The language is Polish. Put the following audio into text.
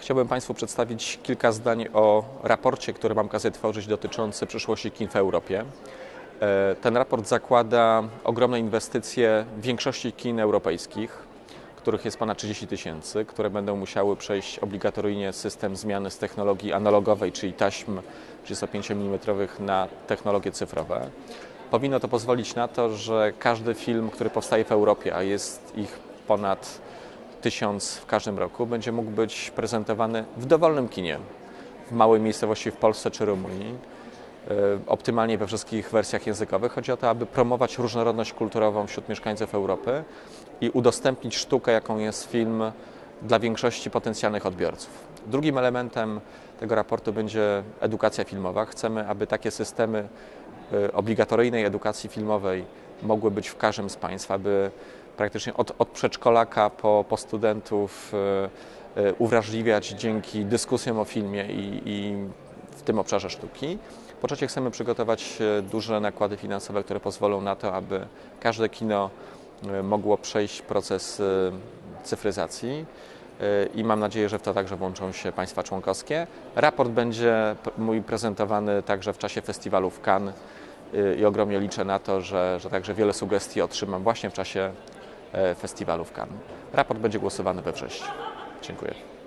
Chciałbym Państwu przedstawić kilka zdań o raporcie, który mam okazję tworzyć dotyczący przyszłości kin w Europie. E, Ten raport zakłada ogromne inwestycje w większości kin europejskich, których jest ponad 30 tysięcy, które będą musiały przejść obligatoryjnie system zmiany z technologii analogowej, czyli taśm 35 mm na technologie cyfrowe. Powinno to pozwolić na to, że każdy film, który powstaje w Europie, a jest ich ponad tysiąc w każdym roku, będzie mógł być prezentowany w dowolnym kinie, w małej miejscowości w Polsce czy Rumunii, e, optymalnie we wszystkich wersjach językowych. Chodzi o to, aby promować różnorodność kulturową wśród mieszkańców Europy i udostępnić sztukę, jaką jest film dla większości potencjalnych odbiorców. Drugim elementem tego raportu będzie edukacja filmowa. Chcemy, aby takie systemy e, obligatoryjnej edukacji filmowej mogły być w każdym z państw, aby praktycznie od, od przedszkolaka po, po studentów e, e, uwrażliwiać dzięki dyskusjom o filmie i, i w tym obszarze sztuki. Po trzecie chcemy przygotować e, duże nakłady finansowe, które pozwolą na to, aby każde kino mogło przejść proces cyfryzacji i mam nadzieję, że w to także włączą się państwa członkowskie. Raport będzie mój prezentowany także w czasie festiwalu w Cannes i ogromnie liczę na to, że, że także wiele sugestii otrzymam właśnie w czasie festiwalu w Cannes. Raport będzie głosowany we wrześniu. Dziękuję.